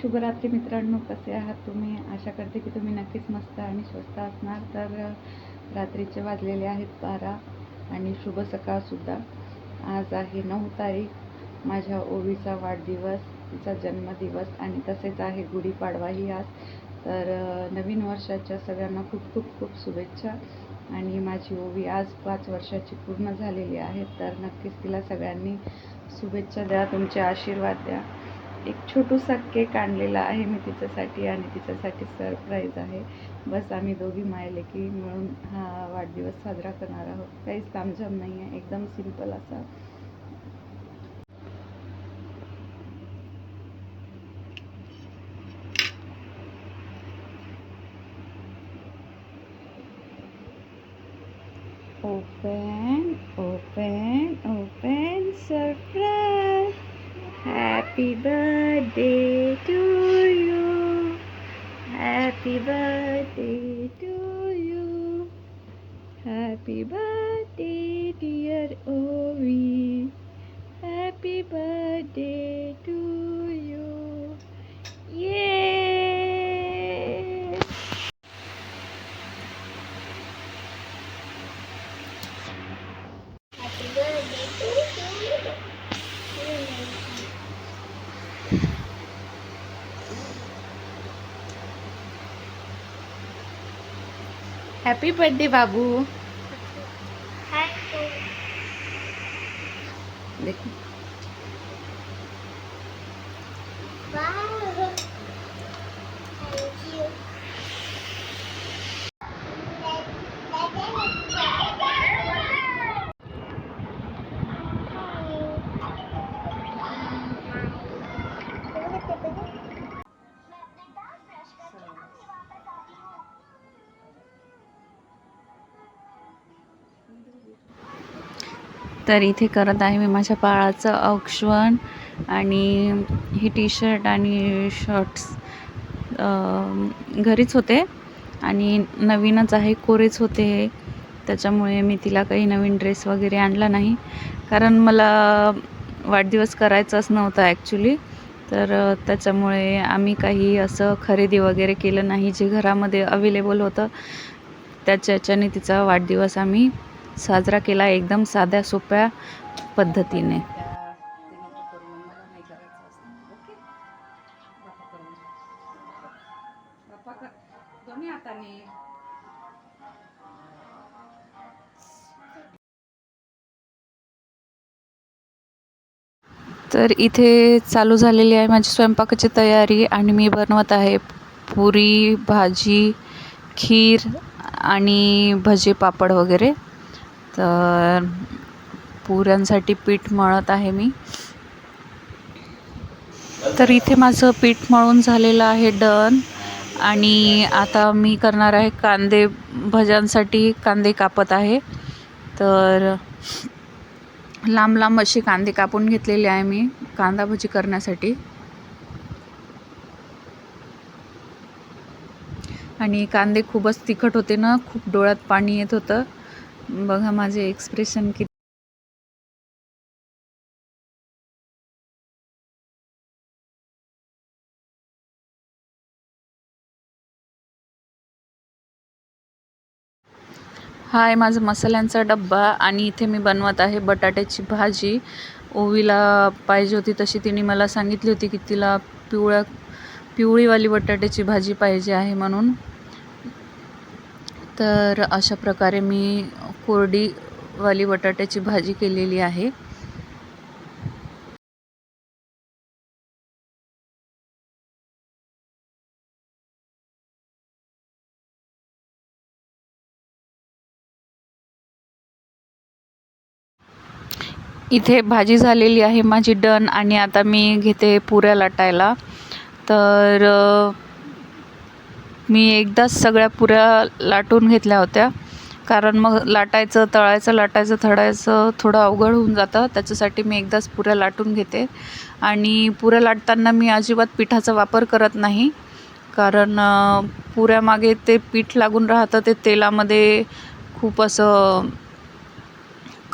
शुभरात्री मित्रांनो कसे आहात तुम्ही? आशा करते की तुम्ही नक्कीच मस्त आणि स्वस्त असणार. तर रात्रीचे वाजलेले आहेत बारा आणि शुभ सकाळसुद्धा आज आहे नऊ तारीख. माझ्या ओवीचा वाढदिवस तिचा जन्मदिवस आणि तसेच आहे गुढीपाडवाही आज. तर नवीन वर्षाच्या सगळ्यांना खूप खूप खूप शुभेच्छा. आणि माझी ओवी आज पाच वर्षाची पूर्ण झालेली आहे. तर नक्कीच तिला सगळ्यांनी शुभेच्छा द्या तुमचे आशीर्वाद द्या. एक छोटूसा केक आणलेला आहे मी तिच्यासाठी आणि तिच्यासाठी सरप्राईज आहे. बस आम्ही दोघी मायले की मिळून हा वाढदिवस साजरा करणार आहोत. काहीच तामझाम नाही आहे एकदम सिंपल असा. Open open. Happy birthday to you. Happy birthday to you. Happy birthday, dear Ovi. Happy birthday to happy birthday बाबू तर इथे करत आहे मी माझ्या बाळाचं औक्षण आणि ही टी शर्ट आणि शर्ट्स घरीच होते आणि नवीनच आहे कोरेच होते हे. त्याच्यामुळे मी तिला काही नवीन ड्रेस वगैरे आणला नाही. कारण मला वाढदिवस करायचाच नव्हता ॲक्च्युली तर त्याच्यामुळे आम्ही काही असं खरेदी वगैरे केलं नाही जे घरामध्ये अवेलेबल होतं. त्याच्या याच्याने तिचा वाढदिवस आम्ही साजरा केला एकदम साध्या सोप्या पद्धतीने. तर इथे चालू झालेली आहे माझी स्वयंपाकाची तयारी आणि मी बनवत आहे पुरी भाजी खीर आणि भजे पापड वगैरे. तर पुऱ्यांसाठी पीठ मळत आहे मी. तर इथे माझं पीठ मळून झालेलं आहे डन. आणि आता मी करणार आहे कांदे भज्यांसाठी कांदे कापत आहे. तर लांब लांब असे कांदे कापून घेतलेले आहे मी कांदा भजी करण्यासाठी. आणि कांदे खूपच तिखट होते ना खूप डोळ्यात पाणी येत होतं. बघा माझे एक्सप्रेशन किती हाय माझा मसाल्यांचा डब्बा आणि इथे मी बनवत आहे बटाट्याची भाजी. ओवीला पाहिजे होती तशी तिने मला सांगितली होती की तिला पिवळ्या पिवळीवाली बटाट्याची भाजी पाहिजे आहे म्हणून. तर अशा प्रकारे मी कोरडीवाली बटाट्याची भाजी केलेली आहे. इथे भाजी झालेली आहे माझी डन आणि आता मी घेते पुऱ्या लाटायला. तर मी एकदाच सगळ्या पुऱ्या लाटून घेतल्या होत्या. कारण मग लाटायचं तळायचं लाटायचं थडायचं थोडं अवघड होऊन जातं. त्याच्यासाठी मी एकदाच पुऱ्या लाटून घेते. आणि पुऱ्या लाटताना मी अजिबात पिठाचा वापर करत नाही. कारण पुऱ्यामागे ते पीठ लागून राहतं ते तेलामध्ये खूप असं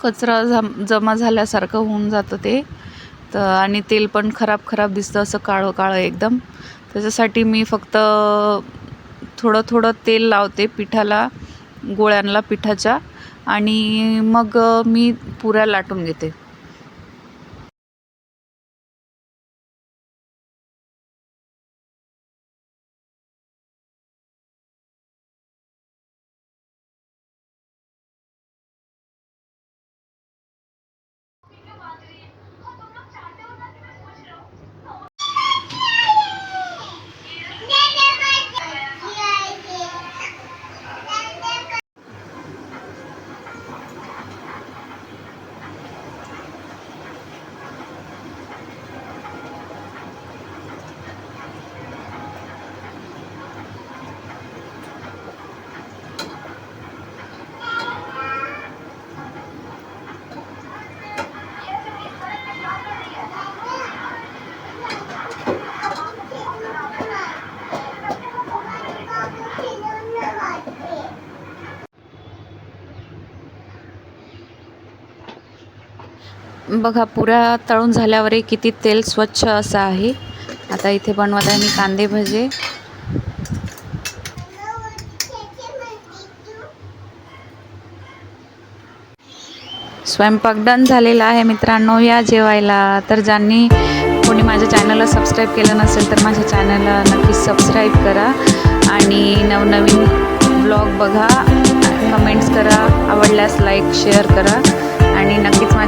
कचरा जम जमा झाल्यासारखं होऊन जातं ते. तर आणि तेल पण खराब खराब दिसतं असं काळं काळं एकदम. त्याच्यासाठी मी फक्त थोडं थोडं तेल लावते पिठाला. गोळ्यांना पिठाच्या. आणि मग मी पुऱ्या लाटून घेते. बघा पुरा तळून झाल्यावरही किती तेल स्वच्छ असं आहे. आता इथे बनवत आहे मी कांदे भजे. स्वयंपाक डन झालेला आहे मित्रांनो या जेवायला. तर ज्यांनी कोणी माझ्या चॅनलला सबस्क्राईब केलं नसेल तर माझ्या चॅनलला नक्कीच सबस्क्राईब करा. आणि नवनवीन ब्लॉग बघा. कमेंट्स करा. आवडल्यास लाईक शेअर करा. आणि नक्की